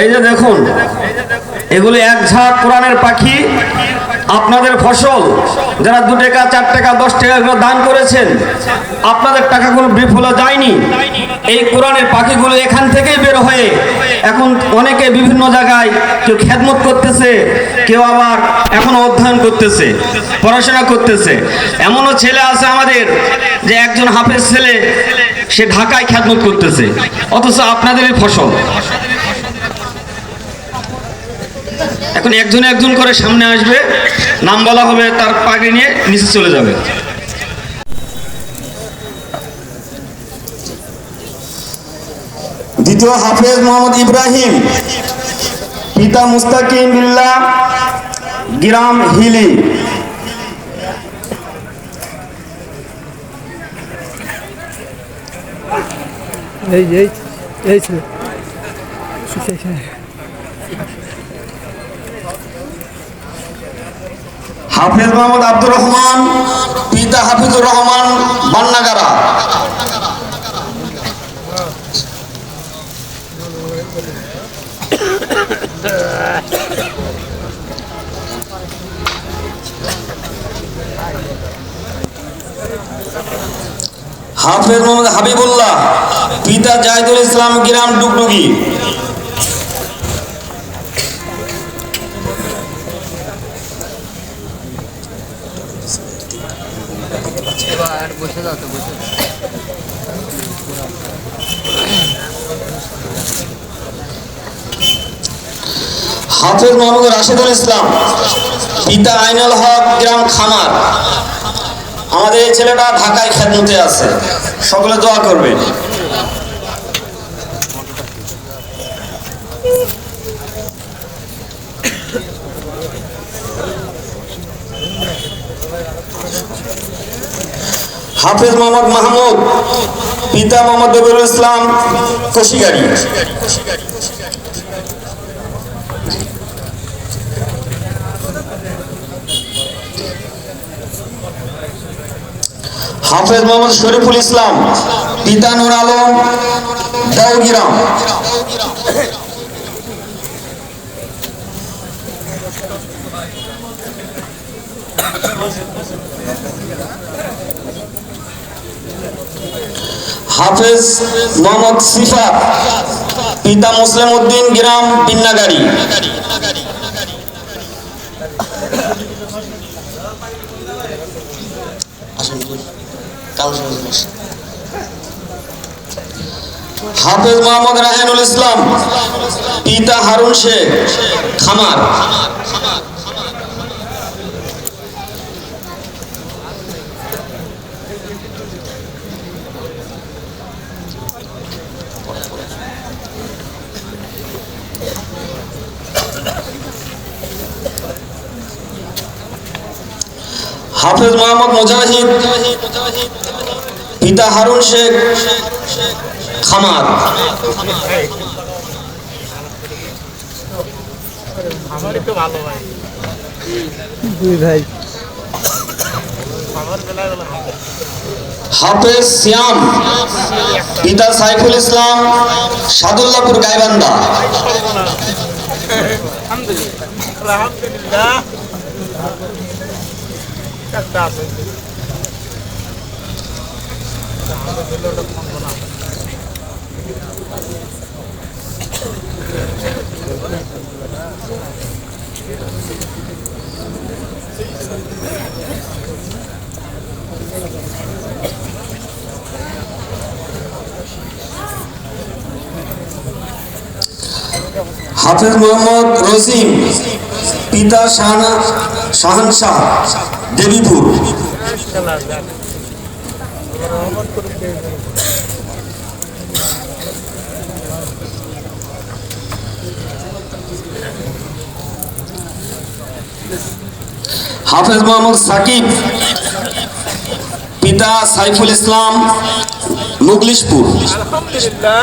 এই যে দেখুন, এগুলি এক ঝাঁক কোরআনের পাখি, আপনাদের ফসল, যারা দু টাকা, চার টাকা, দশ টাকা করে দান করেছেন, আপনাদের টাকাগুলো বিফলে যায়নি। এই কোরআনের পাখিগুলো এখান থেকেই বের হয়ে, এখন অনেকে বিভিন্ন জায়গায় কেউ খেদমত করতেছে, কেউ আবার এখন অধ্যয়ন করতেছে, পড়াশোনা করতেছে। এমনও ছেলে আছে আমাদের, যে একজন হাফেজ ছেলে, সে ঢাকায় খেদমত করতেছে, অথচ আপনাদেরই ফসল। এখন একজন একজন করে সামনে আসবে নাম বলা হবে তার পাগড়ি নিয়ে নিচে চলে যাবে। দ্বিতীয় হাফেজ মোহাম্মদ ইব্রাহিম পিতা মুস্তাকিম বিল্লাহ গ্রাম হিলি। এই এই এই ছেলে এখানে হাফেজ মোহাম্মদ আব্দুর রহমান, পিতা হাফিজুর রহমান, বান্নাগারা। হাফেজ মোহাম্মদ হাবিবুল্লাহ, পিতা জাহিদুল ইসলাম গ্রাম ডুগডুগি। বসে যাও তো, বসে হাফেজ মোহাম্মদ রাশেদুল ইসলাম, পিতা আইনুল হক গ্রাম খামার। আমাদের এই ছেলেটা ঢাকায় খেদমতে আছে। সকলে দোয়া করবেন। হাফেজ মোহাম্মদ মাহমুদ, পিতা মোহাম্মদ রবিউল ইসলাম কোশিগাড়ি হাফেজ মোহাম্মদ শরীফুল ইসলাম, পিতা নুর আলম দাউগিরাম হাফেজ মোহাম্মদ সিফাত, পিতা মুসলিম উদ্দিন গ্রাম পিন্নাগাড়ি। হাফেজ মোহাম্মদ রাহেনুল ইসলাম, পিতা হারুন শেখ, খামার। হাফেজ মোহাম্মদ মুজাহিদ, পিতা হারুন শেখ খামার। হাফেজ সিয়াম, পিতা সাইফুল ইসলাম, সাদুল্লাপুর গাইবান্ধা। আলহামদুলিল্লাহ। একটা হাফেজ মোহাম্মদ রসিম পিতা শাহানা শাহান শাহ দেবীপুর। হাফেজ মোহাম্মদ সাকিব পিতা সাইফুল ইসলাম মুগলিশপুর আলহামদুলিল্লাহ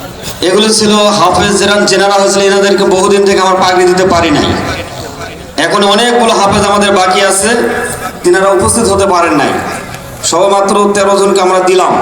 এগুলো ছিল হাফেজ যারা জেনারা হয়েছিল এনাদেরকে বহুদিন থেকে আমার পাগড়ি দিতে পারি নাই। এখন অনেকগুলো হাফেজ আমাদের বাকি আছে, তিনারা উপস্থিত হতে পারেন নাই। সবমাত্র তেরো জনকে আমরা দিলাম।